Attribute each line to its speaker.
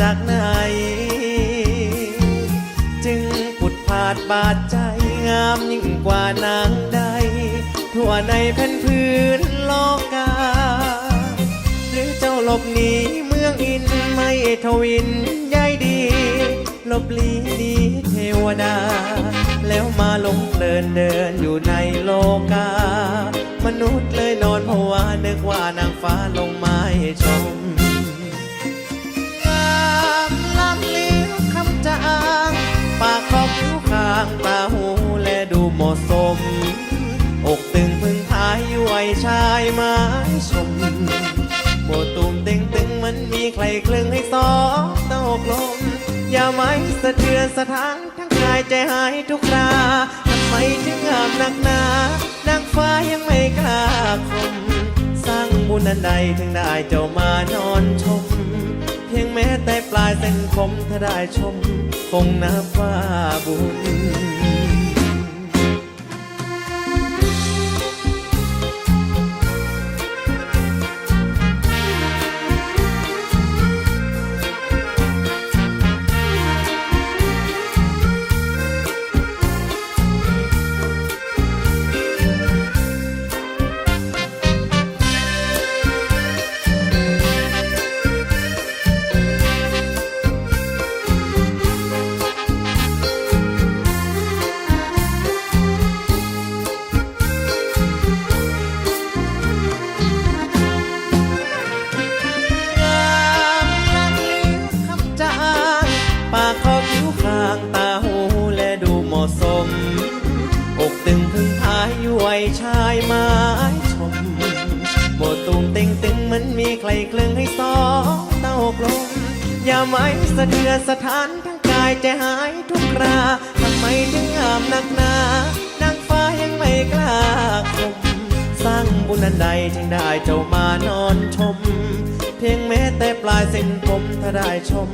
Speaker 1: จากไหน จึงผุดผาดบาดใจงามยิ่งกว่านางใด ทั่วในแผ่นพื้นโลกา หรือเจ้าหลบหนีเมืองอินไม่ทวินใยดี หลบลีหนีเทวดา แล้วมาลงเพลินเดินอยู่ในโลกา มนุษย์เลยนอนเพราะว่านึกว่านางฟ้าลง สม อกตึงพึ่งพายอยู่ไวชายไม้ชมโบตุมเต็งตึงมันมีใครคลึงให้สองตกลม อย่าไม่สะเทือนสะท้านทั้งกายใจหายทุกราทำไมถึงงามนักหนานางฟ้ายังไม่กล้าคม สร้างบุญอันใดถึงได้เจ้ามานอนชม เพียงแม้แต่ปลายเส้นคมถ้าได้ชม คงนับว่าบุญ ชายไม้ชมโบตูมเต็งตึงเหมันมีใครคลึงให้สองเต้ากลมอย่าไม่สะเทือนสะท้านทั้งกายใจหายทุกคราทำไมถึงงามนักหนานางฟ้ายังไม่กล้าคมสร้างบุญอันใดจึงได้เจ้ามานอนชม เพียงแม้แต่ปลายเส้นผมถ้าได้ชม